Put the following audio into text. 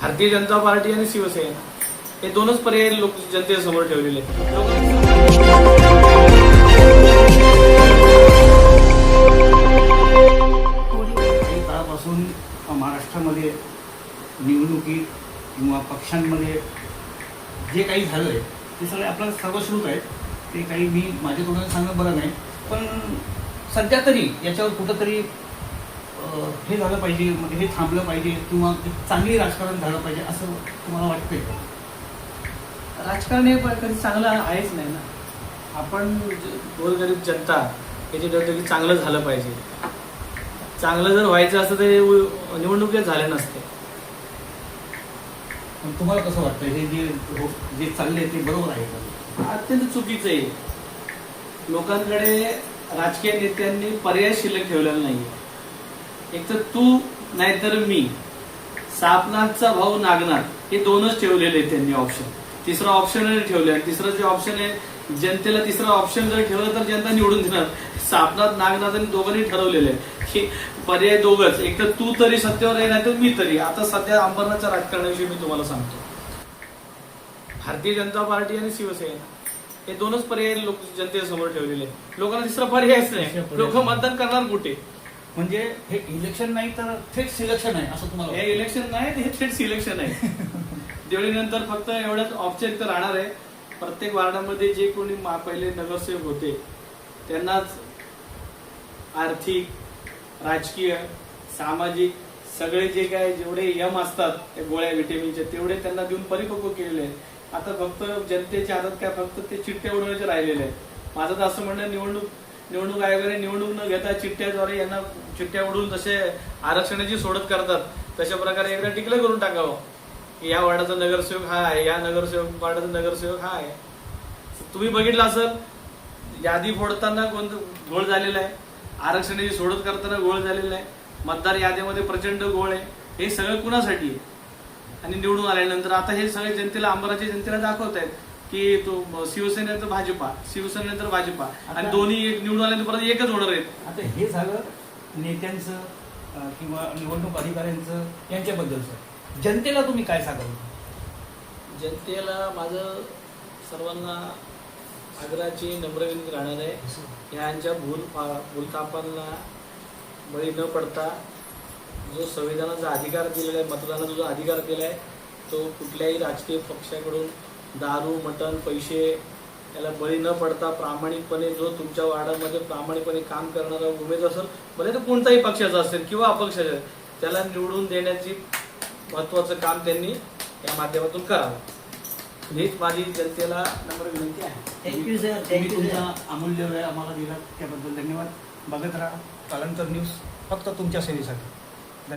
Bharatiya Janata party आणि शिवसेना हे दोनच पर्याय लोक जनतेसमोर ठेवलेले आहेत. काळापासून महाराष्ट्रामध्ये निवडणुकी किंवा पक्षांमध्ये जे काही झालं आहे ते सगळे आपल्याला सर्वश्रुत आहेत ते काही मी माझ्या तोंडाने सांगणं बरं नाही पण सध्या तरी याच्यावर कुठंतरी हे झालं पाहिजे म्हणजे हे थांबलं पाहिजे किंवा चांगली राजकारण झालं पाहिजे असं तुम्हाला वाटतंय? का राजकारण हे पण कधी चांगलं आहेच नाही ना. आपण गोरगरीब जनता याची ठरवतो की चांगलं झालं पाहिजे. चांगलं जर व्हायचं असतं तर निवडणुकीत झाले नसते. पण तुम्हाला कसं वाटतं हे जे हो- जे चाललंय ते बरोबर आहे का? अत्यंत चुकीचं आहे. लोकांकडे राजकीय नेत्यांनी पर्याय शिल्लक ठेवलेला नाहीये. एक तर तू नाहीतर मी. सापनाथचा भाऊ नागनाथ हे दोनच ठेवलेले आहेत त्यांनी ऑप्शन तिसरा ऑप्शन ठेवले आणि तिसरं जे ऑप्शन आहे जनतेला तिसरा ऑप्शन जर ठेवलं तर जनता निवडून देणार. सापनाथ नागनाथ आणि दोघांनी ठरवलेलं आहे. की पर्याय दोघच. एक तर तू तरी सत्तेवर आहे नाही तर मी तरी. आता सध्या अंबरनाथच्या राजकारणाविषयी मी तुम्हाला सांगतो. भारतीय जनता पार्टी आणि शिवसेना हे दोनच पर्याय लोक जनतेसमोर ठेवलेले आहेत. लोकांना तिसरा पर्यायच नाही. लोक मतदान करणार कुठे? म्हणजे हे इलेक्शन नाही तर थेट सिलेक्शन आहे असं तुम्हाला हे? इलेक्शन नाही हे थेट सिलेक्शन आहे. दिवाळीनंतर फक्त एवढंच औपचारिक राहणार आहे. प्रत्येक वार्डामध्ये जे कोणी पहिले नगरसेवक होते त्यांनाच आर्थिक राजकीय सामाजिक सगळे जे काय जेवढे यम असतात त्या गोळ्या विटॅमिनचे तेवढे त्यांना देऊन परिपक्व केलेले आहेत. आता फक्त जनतेच्या हातात काय फक्त ते चिठ्ठ्या उडवायचे राहिलेले आहेत. माझं तर असं म्हणणं निवडणूक निवडणूक आयोगाने निवडणूक न घेता चिठ्ठ्याद्वारे यांना चिठ्ठ्या उडवून जसे आरक्षणाची सोडत करतात तशा प्रकारे एकदा टिकलं करून टाकावं की या वार्डाचा नगरसेवक हा आहे या नगरसेवक वार्डाचा नगरसेवक हा आहे. तुम्ही बघितलं असेल यादी फोडताना कोणतं घोळ झालेला आहे आरक्षणाची सोडत करताना घोळ झालेला आहे मतदार यादीमध्ये प्रचंड घोळ आहे हे सगळं कुणासाठी आहे? आणि निवडून आल्यानंतर आता हे सगळे जनतेला अंबराच्या जनतेला दाखवत आहेत की तो शिवसेनेचं भाजपा शिवसेनेनंतर भाजपा. आणि दोन्ही एक निवडून आल्यानंतर परत एकच होणार आहेत. आता हे झालं नेत्यांचं किंवा निवडणूक अधिकाऱ्यांचं यांच्याबद्दलचं जनतेला तुम्ही काय सांगाल? जनतेला माझं सर्वांना आग्रहाची नम्र विनंती राहणार आहे. यांच्या भूल भूलथापांना बळी न पडता जो संविधानाचा अधिकार दिलेला आहे मतदानाचा जो अधिकार दिला आहे तो कुठल्याही राजकीय पक्षाकडून दारू मटण पैसे याला बळी न पडता प्रामाणिकपणे जो तुमच्या वार्डामध्ये प्रामाणिकपणे काम करणारा उमेदवार असेल भले तो कोणताही पक्षाचा असेल किंवा अपक्षाचा त्याला निवडून देण्याची महत्वाचं काम त्यांनी या माध्यमातून करावं. हीच माझी जनतेला नम्र विनंती आहे. थँक्यू सर तुम्ही थँक्यू तुमचा अमूल्य वेळ आम्हाला दिला त्याबद्दल धन्यवाद. बघत राहा कालांतर न्यूज फक्त तुमच्या सेवेसाठी